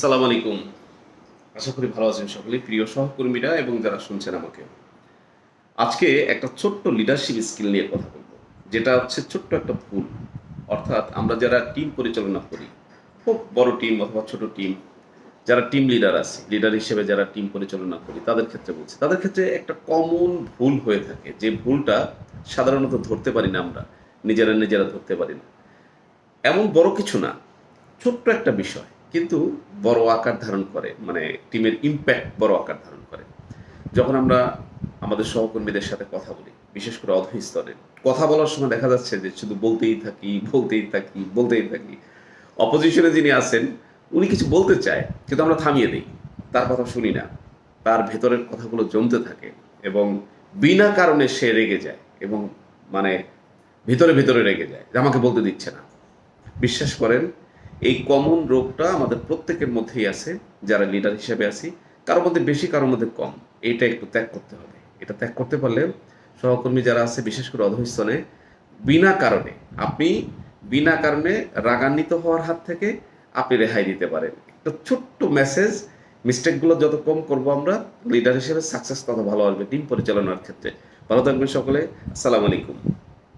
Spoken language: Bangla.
সালাম আলাইকুম। আশা করি ভালো আছেন সকলেই, প্রিয় সহকর্মীরা এবং যারা শুনছেন আমাকে। আজকে একটা ছোট্ট লিডারশিপ স্কিল নিয়ে কথা বলব, যেটা হচ্ছে ছোট্ট একটা ভুল অর্থাৎ আমরা যারা টিম পরিচালনা করি, খুব বড় টিম অথবা ছোট টিম যারা টিম লিডার আছে লিডার হিসেবে যারা টিম পরিচালনা করি, তাদের ক্ষেত্রে বলছি। তাদের ক্ষেত্রে একটা কমন ভুল হয়ে থাকে, যে ভুলটা সাধারণত ধরতে পারি না আমরা, নিজেরা নিজেরা ধরতে পারি না। এমন বড় কিছু না, ছোট্ট একটা বিষয়। কিন্তু বড় আকার ধারণ করে মানে টিমের ইম্প্যাক্ট বড় আকার ধারণ করে। যখন আমরা আমাদের সহকর্মীদের সাথে কথা বলি, বিশেষ করে অধ স্তরে, কথা বলার সময় দেখা যাচ্ছে যে শুধু বলতেই থাকি বলতেই থাকি বলতেই থাকি। অপোজিশনে যিনি আছেন, উনি কিছু বলতে চায়, কিন্তু আমরা থামিয়ে দিই। তার কথা শুনি না। তার ভেতরের কথাগুলো জমতে থাকে এবং বিনা কারণে সে রেগে যায় এবং মানে ভিতরে ভিতরে রেগে যায় আমাকে বলতে দিচ্ছে না। বিশ্বাস করেন এই কমন রোগটা আমাদের প্রত্যেকের মধ্যেই আছে, যারা লিডার হিসেবে আছি, কারোর মধ্যে বেশি, কারোর মধ্যে কম। এটা একটু ত্যাগ করতে হবে। এটা ত্যাগ করতে পারলে সহকর্মী যারা আছে, বিশেষ করে অধস্তনে বিনা কারণে, আপনি বিনা কারণে রাগান্বিত হওয়ার হাত থেকে আপনি রেহাই দিতে পারেন। একটা ছোট্ট মেসেজ মিস্টেকগুলো যত কম করব আমরা লিডার হিসেবে সাকসেস তত ভালো আসবে। টিম পরিচালনার ক্ষেত্রে। ভালো থাকবেন সকলে। আসসালামু আলাইকুম।